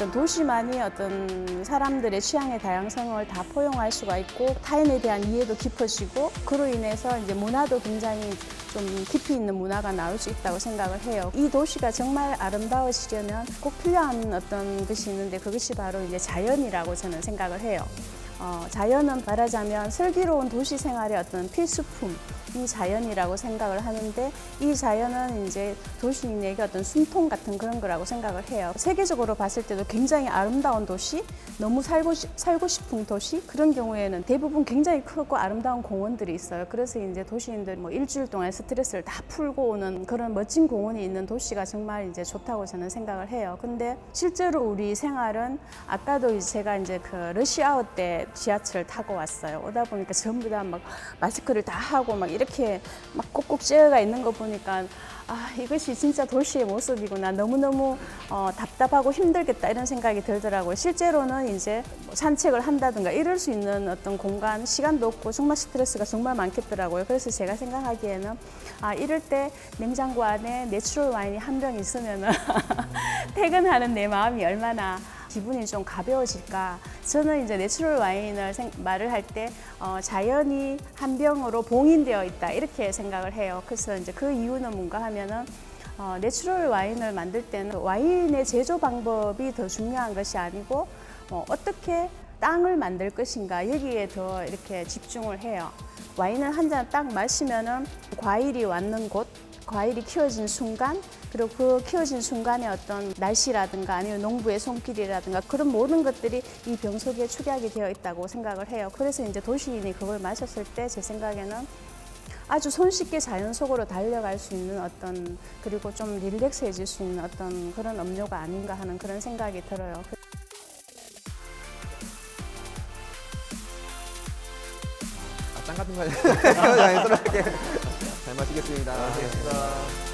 어떤 도시만이 어떤 사람들의 취향의 다양성을 다 포용할 수가 있고 타인에 대한 이해도 깊어지고 그로 인해서 이제 문화도 굉장히 좀 깊이 있는 문화가 나올 수 있다고 생각을 해요. 이 도시가 정말 아름다워지려면 꼭 필요한 어떤 것이 있는데 그것이 바로 이제 자연이라고 저는 생각을 해요. 어, 자연은 말하자면 슬기로운 도시 생활의 어떤 필수품, 이 자연이라고 생각을 하는데 이 자연은 이제 도시인에게 어떤 숨통 같은 그런 거라고 생각을 해요. 세계적으로 봤을 때도 굉장히 아름다운 도시, 너무 살고, 싶- 살고 싶은 도시 그런 경우에는 대부분 굉장히 크고 아름다운 공원들이 있어요. 그래서 이제 도시인들 뭐 일주일 동안 스트레스를 다 풀고 오는 그런 멋진 공원이 있는 도시가 정말 이제 좋다고 저는 생각을 해요. 근데 실제로 우리 생활은 아까도 이제 제가 이제 그 러시아워 때 지하철을 타고 왔어요. 오다 보니까 전부 다 막 마스크를 다 하고 막 이렇게 막 꼭꼭 찌어가 있는 거 보니까 아 이것이 진짜 도시의 모습이구나. 너무너무 어, 답답하고 힘들겠다 이런 생각이 들더라고요. 실제로는 이제 뭐 산책을 한다든가 이럴 수 있는 어떤 공간 시간도 없고 정말 스트레스가 정말 많겠더라고요. 그래서 제가 생각하기에는 아 이럴 때 냉장고 안에 내추럴 와인이 한 병 있으면은 퇴근하는 내 마음이 얼마나 기분이 좀 가벼워질까. 저는 이제 내추럴 와인을 생- 말을 할때 어, 자연이 한 병으로 봉인되어 있다 이렇게 생각을 해요. 그래서 이제 그 이유는 뭔가 하면은 어, 내추럴 와인을 만들 때는 와인의 제조 방법이 더 중요한 것이 아니고 어, 어떻게 땅을 만들 것인가 여기에 더 이렇게 집중을 해요. 와인을 한 잔 딱 마시면은 과일이 왔는 곳, 과일이 키워진 순간, 그리고 그 키워진 순간의 어떤 날씨라든가 아니면 농부의 손길이라든가 그런 모든 것들이 이병 속에 축약이 되어 있다고 생각을 해요. 그래서 이제 도시인이 그걸 마셨을 때 제 생각에는 아주 손쉽게 자연 속으로 달려갈 수 있는 어떤 그리고 좀 릴렉스해질 수 있는 어떤 그런 음료가 아닌가 하는 그런 생각이 들어요. 아, 짱 같은 거잘 마시겠습니다. 알겠습니다.